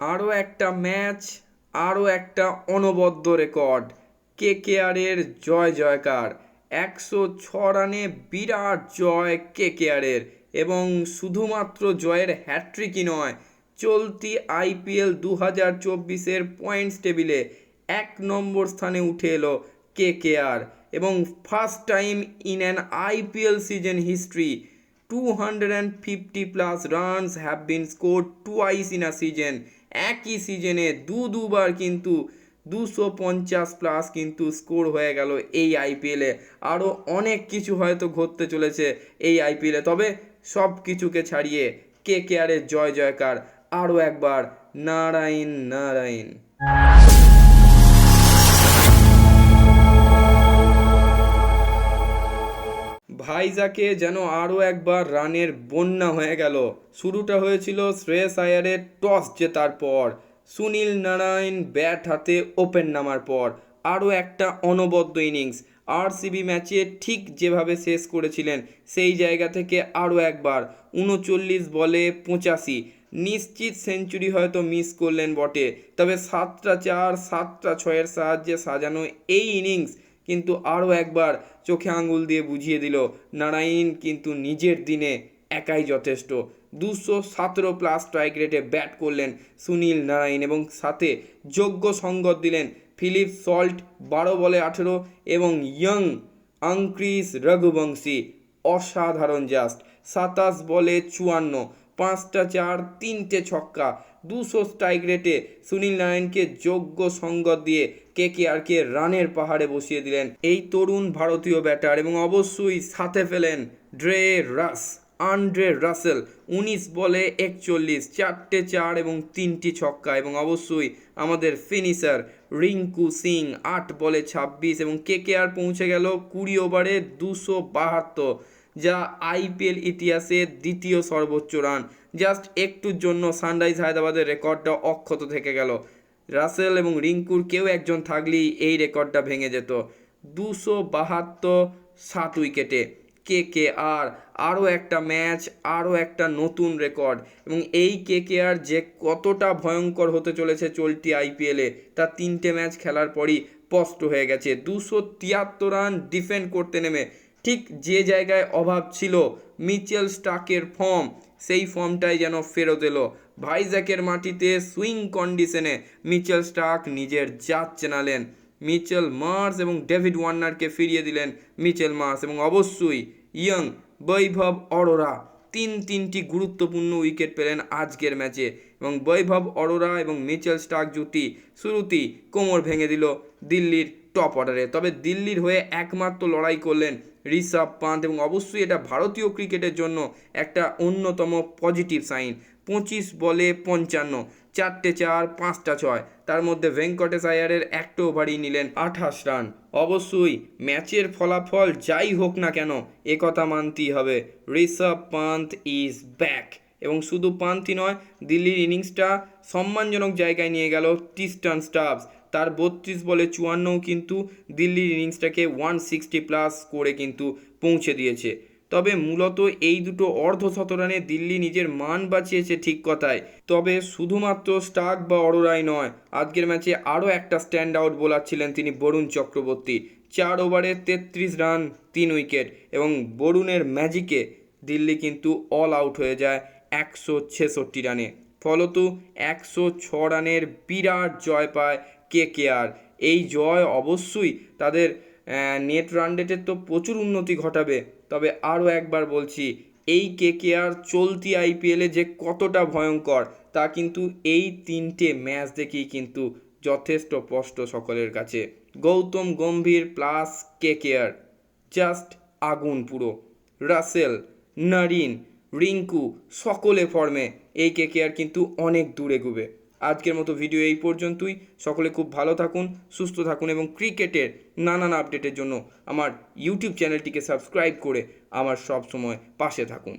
আরও একটা ম্যাচ আরও একটা অনবদ্য রেকর্ড। কে কেআরের জয় জয়কার। একশো ছ রানে বিরাট জয় কে কেআরের এবং শুধুমাত্র জয়ের হ্যাট্রিকই নয়, চলতি আইপিএল দু হাজার চব্বিশের পয়েন্টস টেবিলে এক নম্বর স্থানে উঠে এলো কে কে আর এবং first time in an IPL season history 250 plus runs have been scored twice in a season. একই সিজনে দু দুবার কিন্তু দুশো পঞ্চাশ প্লাস কিন্তু স্কোর হয়ে গেল এই আইপিএলে আরও অনেক কিছু হয়তো ঘটতে চলেছে এই আইপিএলে তবে সব কিছুকে ছাড়িয়ে কে কে কেয়ারের জয় জয়কার। আরও একবার, নারায়ণ নারায়ণ। ভাইজাকে যেন আরও একবার রানের বন্যা হয়ে গেল। শুরুটা হয়েছিল শ্রেয়স আয়ারের টস জেতার পর। সুনীল নারায়ণ ব্যাট হাতে ওপেন নামার পর। আরও একটা অনবদ্য ইনিংস। আরসিবি ম্যাচে ঠিক যেভাবে শেষ করেছিলেন, সেই জায়গা থেকে আরও একবার। উনচল্লিশ বলে পঁচাশি। নিশ্চিত সেঞ্চুরি হয়তো মিস করলেন বটে। তবে সাতটা চার, সাতটা ছয়ের সাহায্যে সাজানো এই ইনিংস কিন্তু আরও একবার চোখে আঙুল দিয়ে বুঝিয়ে দিল, নারায়ণ কিন্তু নিজের দিনে একাই যথেষ্ট। দুশো সতেরো প্লাস স্ট্রাইক রেটে ব্যাট করলেন সুনীল নারায়ণ এবং সাথে যোগ্য সঙ্গত দিলেন ফিলিপ সল্ট বারো বলে আঠেরো এবং ইয়ং আংক্রিস রঘুবংশী, অসাধারণ জাস্ট সাতাশ বলে চুয়ান্ন। পাঁচটা চার, তিনটে ছক্কা। দুশো স্ট্রাইক রেটে সুনীল নারায়ণকে যোগ্য সঙ্গত দিয়ে কে কে আর কে রানের পাহাড়ে বসিয়ে দিলেন এই তরুণ ভারতীয় ব্যাটার এবং অবশ্যই সাথে ফেলেন ড্রে রাস আন্ড্রে রাসেল। উনিশ বলে একচল্লিশ, চারটে চার এবং তিনটি ছক্কা এবং অবশ্যই আমাদের ফিনিশার রিঙ্কু সিং আট বলে ছাব্বিশ এবং কে কে আর পৌঁছে গেল কুড়ি ওভারে দুশো বাহাত্তর। যা আইপিএল ইতিহাসে দ্বিতীয় সর্বোচ্চ রান। জাস্ট একটুর জন্য সানরাইজ হায়দ্রাবাদের রেকর্ডটা অক্ষত থেকে গেল। রাসেল এবং রিঙ্কুর কেউ একজন থাকলেই এই রেকর্ডটা ভেঙে যেত। দুশো বাহাত্তর সাত উইকেটে। কে কে আর আরও একটা ম্যাচ, আরও একটা নতুন রেকর্ড এবং এই কে কে আর যে কতটা ভয়ঙ্কর হতে চলেছে চলতি আইপিএলে, তা তিনটে ম্যাচ খেলার পরই স্পষ্ট হয়ে গেছে। দুশো তিয়াত্তর রান ডিফেন্ড করতে নেমে ঠিক যে জায়গায় অভাব ছিল, মিচেল স্টাকের ফর্ম, সেই ফর্মটাই যেন ফেরত এলো। ভাইজ্যাকের মাটিতে সুইং কন্ডিশনে মিচেল স্টাক নিজের জাত চেনালেন। মিচেল মার্স এবং ডেভিড ওয়ার্নারকে ফিরিয়ে দিলেন মিচেল মার্স এবং অবশ্যই ইয়ং বৈভব অরোরা। তিন তিনটি গুরুত্বপূর্ণ উইকেট পেলেন আজকের ম্যাচে এবং বৈভব অরোরা এবং মিচেল স্টাক জুটি শুরুতেই কোমর ভেঙে দিল দিল্লির টপ অর্ডারে তবে দিল্লির হয়ে একমাত্র লড়াই করলেন ঋষভ পান্ত এবং অবশ্যই এটা ভারতীয় ক্রিকেটের জন্য একটা অন্যতম পজিটিভ সাইন পঁচিশ বলে পঞ্চান্ন, চারটে চার, পাঁচটা ছয়। তার মধ্যে ভেঙ্কটেশ আয়ারের একটা ওভারই নিলেন আঠাশ রান। অবশ্যই ম্যাচের ফলাফল যাই হোক না কেন, একথা মানতেই হবে। ঋষভ পান্ত ইজ ব্যাক এবং শুধু পান্থই নয়, দিল্লির ইনিংসটা সম্মানজনক জায়গায় নিয়ে গেল টিস্টান স্টাফস তার বত্রিশ বলে চুয়ান্নও কিন্তু দিল্লির ইনিংসটাকে ওয়ান সিক্সটি প্লাস করে কিন্তু পৌঁছে দিয়েছে। তবে মূলত এই দুটো অর্ধ শতরানে দিল্লি নিজের মান বাঁচিয়েছে ঠিক কথায়। তবে শুধুমাত্র স্টাক বা অরোরাই নয়, আজকের ম্যাচে আরও একটা স্ট্যান্ড আউট বোলার ছিলেন তিনি বরুণ চক্রবর্তী। চার ওভারে তেত্রিশ রান, তিন উইকেট এবং বরুণের ম্যাজিকে দিল্লি কিন্তু অল আউট হয়ে যায়। একশো ছেষট্টি রানে। ফলত একশো ছ রানের বিরাট জয় পায় কে কে আর এই জয় অবশ্যই তাদের নেট রান রেটের তো প্রচুর উন্নতি ঘটাবে। তবে আরও একবার বলছি, এই কে কে আর চলতি আইপিএলে যে কতটা ভয়ঙ্কর, তা কিন্তু এই তিনটে ম্যাচ দেখেই কিন্তু যথেষ্ট স্পষ্ট সকলের কাছে। Gautam Gambhir plus K K R just আগুন পুরো। রাসেল, নারিন রিঙ্কু সকলে ফর্মে, এই কে কে আর কিন্তু অনেক দূরে গুবে আজকের মতো ভিডিও এই পর্যন্তই। সকলে খুব ভালো থাকুন, সুস্থ থাকুন এবং ক্রিকেটের নানান আপডেটের জন্য আমার ইউটিউব চ্যানেলটিকে সাবস্ক্রাইব করে আমার সব সময় পাশে থাকুন।